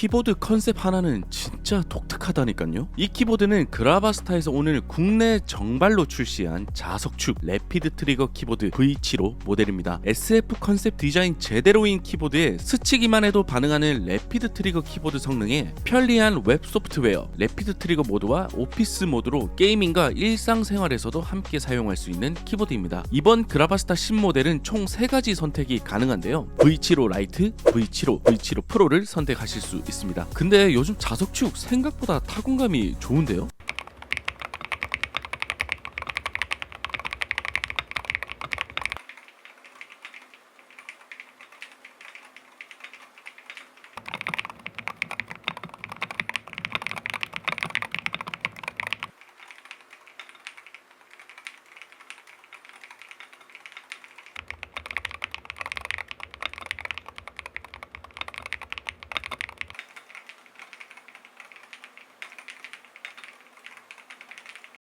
키보드 컨셉 하나는 진짜 독특하다니까요. 이 키보드는 그라바스타에서 오늘 국내 정발로 출시한 자석축 래피드 트리거 키보드 V75 모델입니다. SF 컨셉 디자인 제대로인 키보드에 스치기만 해도 반응하는 래피드 트리거 키보드 성능에 편리한 웹 소프트웨어 래피드 트리거 모드와 오피스 모드로 게이밍과 일상생활에서도 함께 사용할 수 있는 키보드입니다. 이번 그라바스타 신모델은 총 3가지 선택이 가능한데요. V75 라이트, V75, V75 프로를 선택하실 수 있습니다. 근데 요즘 자석축 생각보다 타공감이 좋은데요?